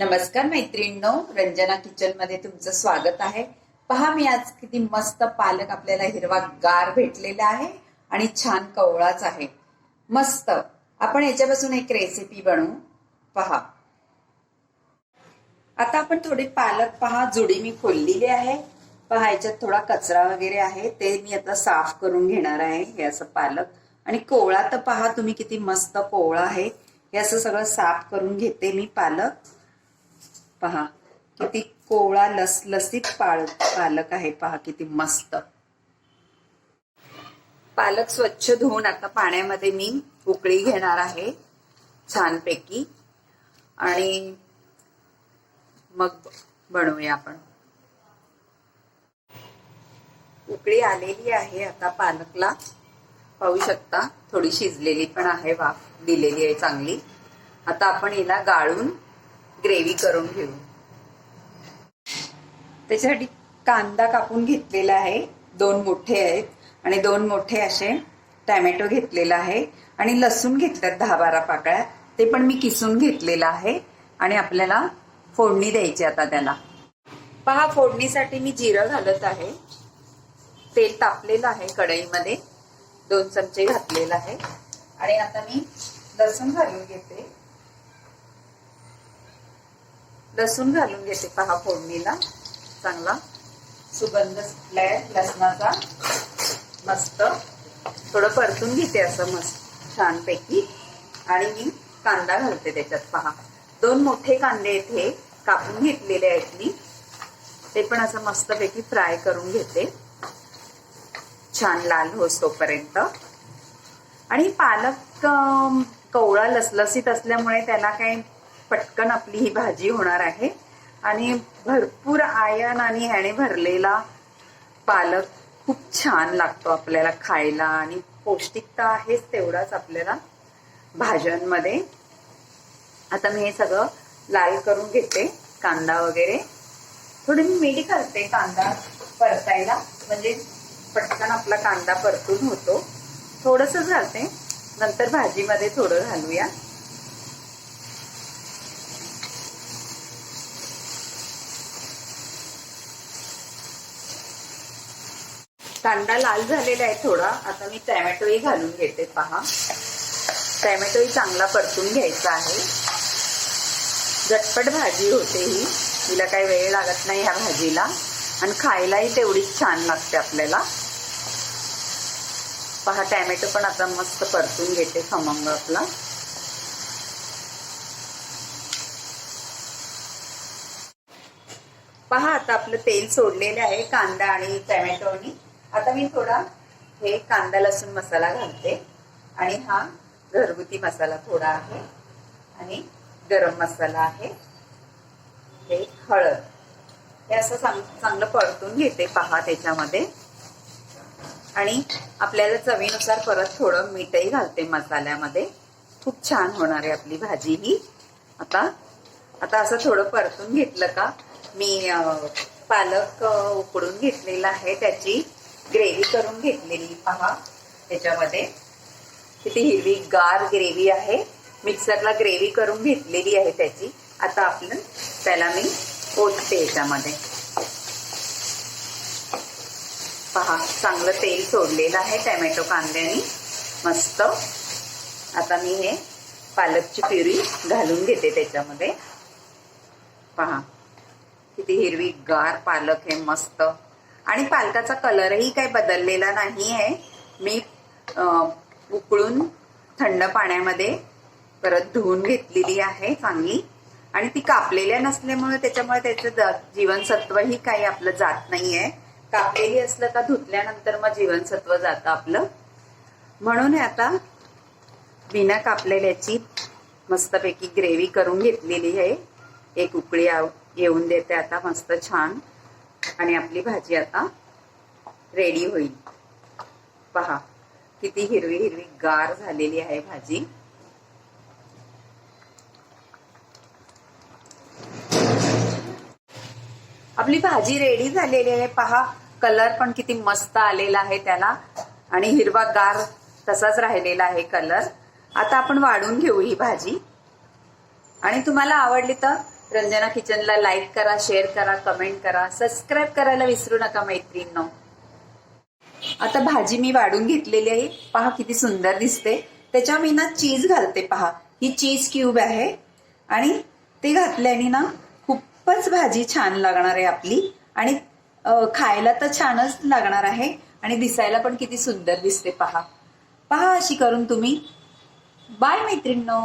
नमस्कार मैत्रिणींनो रंजना किचनमध्ये तुमचं स्वागत आहे. पहा मी आज किती मस्त पालक आपल्याला हिरवा गार भेटलेला आहे आणि छान कवळाच आहे. मस्त. आपण याच्यापासून एक रेसिपी बनवू. पहा. आता आपण थोडी पालक पहा जुडी मी खोललेली आहे. पहा याच्यात थोडा कचरा वगैरे आहे. ते मी आता साफ करून घेणार आहे हे असं पालक. आणि कोवळा तर पहा तुम्ही किती मस्त कोवळा आहे. हे असं सगळं साफ करून घेते मी पालक. पहा किती कोवळा लसलसीत पाळ पालक आहे पहा किती मस्त. पालक स्वच्छ धुवून आता पाण्यामध्ये मी उकळी घेणार आहे छानपैकी. आणि मग बनवूया आपण. उकळी आलेली आहे आता पालकला. पाहू शकता थोडी शिजलेली पण आहे वाफ दिलेली आहे चांगली. आता आपण हिला गाळून ग्रेव्ही करून घेऊ. त्याच्यासाठी कांदा कापून घेतलेला आहे. दोन मोठे आहेत आणि दोन मोठे असे टॅमॅटो घेतलेला आहे आणि लसूण घेतल्यात दहा बारा पाकळ्या. ते पण मी किसून घेतलेलं आहे आणि आपल्याला फोडणी द्यायची आता त्याला. पहा फोडणीसाठी मी जिरं घालत आहे. तेल तापलेलं आहे कढईमध्ये. दोन चमचे घातलेलं आहे. आणि आता मी लसूण घालून घेते. लसूण घालून घेते पहा फोडणीला चांगला. सुगंध सुटलाय लसणाचा मस्त. थोडं परतून घेते असं मस्त छानपैकी. आणि मी कांदा घालते त्याच्यात पहा. दोन मोठे कांदे इथे कापून घेतलेले आहेत मी. ते पण असं मस्तपैकी फ्राय करून घेते. छान लाल होतोपर्यंत आणि पालक कवळा लसलसीत असल्यामुळे त्याला काही पटकन आपली ही भाजी होणार आहे. आणि भरपूर आयन आणि ह्याने भरलेला पालक खूप छान लागतो आपल्याला खायला. आणि पौष्टिकता आहेच तेवढाच आपल्याला भाज्यांमध्ये. आता मी हे सगळं लाल करून घेते कांदा वगैरे. थोडी मी मीठ घालते कांदा परतायला. म्हणजे पटकन आपला कांदा परतून होतो. थोडस घालते नंतर भाजीमध्ये थोडं घालूया. कांदा लाल झालेला आहे थोडा. आता मी टॅमॅटोही घालून घेते पहा. टॅमॅटोही चांगला परतून घ्यायचा आहे. झटपट भाजी होते ही. तिला काही वेळ लागत नाही ह्या भाजीला. आणि खायलाही तेवढीच छान लागते आपल्याला. पहा टॅमॅटो पण आता मस्त परतून घेते खमंग आपला. पहा आता आपलं तेल सोडलेले आहे कांदा आणि टॅमॅटोनी. आता मी थोडा हे कांदा लसूण मसाला घालते आणि हा घरगुती मसाला थोडा आहे आणि गरम मसाला आहे. हे हळद. हे असं चांग चांगलं परतून घेते पहा त्याच्यामध्ये. आणि आपल्याला चवीनुसार परत थोडं मीठही घालते मसाल्यामध्ये. खूप छान होणार आहे आपली भाजी ही. आता आता असं थोडं परतून घेतलं का मी पालक उकडून घेतलेला आहे त्याची. ग्रेव्ही करून घेतलेली पहा. त्याच्यामध्ये किती हिरवी गार ग्रेव्ही आहे. मिक्सरला ग्रेव्ही करून घेतलेली आहे त्याची. आता आपण त्याला मी ओतते याच्यामध्ये. पहा चांगलं तेल सोडलेलं आहे टॅमॅटो कांद्याने. मस्त. आता मी हे पालकची प्युरी घालून घेते त्याच्यामध्ये. पहा किती हिरवी गार पालक आहे मस्त. आणि पालकाचा कलरही काही बदललेला नाही आहे मी उकळून थंड पाण्यामध्ये परत धुवून घेतलेली आहे चांगली. आणि ती कापलेल्या नसल्यामुळे त्याच्यामुळे त्याचं जीवनसत्वही काही आपलं जात नाहीये. कापलेली असलं का धुतल्यानंतर मग जीवनसत्व जातं आपलं. म्हणून आता बिना कापलेल्याची मस्तपैकी ग्रेव्ही करून घेतलेली आहे. एक उकळी येऊन देते आता मस्त छान. आणि आपली भाजी आता रेडी होईल. पहा किती हिरवी हिरवी गार झालेली आहे भाजी. आपली भाजी रेडी झालेली आहे. पहा कलर पण किती मस्त आलेला आहे त्याला. आणि हिरवा गार तसाच राहिलेला आहे कलर आता आपण वाढून घेऊ ही भाजी. आणि तुम्हाला आवडली तर रंजना किचनला लाईक करा शेअर करा कमेंट करा. सबस्क्राईब करायला विसरू नका मैत्रिणींनो. आता भाजी मी वाढून घेतलेली आहे. पहा किती सुंदर दिसते. त्याच्यावर मी ना चीज घालते पहा. ही चीज क्यूब आहे. आणि ते घातल्याने ना खूपच भाजी छान लागणार आहे आपली. आणि खायला तर छानच लागणार आहे. आणि दिसायला पण किती सुंदर दिसते पहा. पहा अशी करून तुम्ही. बाय मैत्रिणींनो.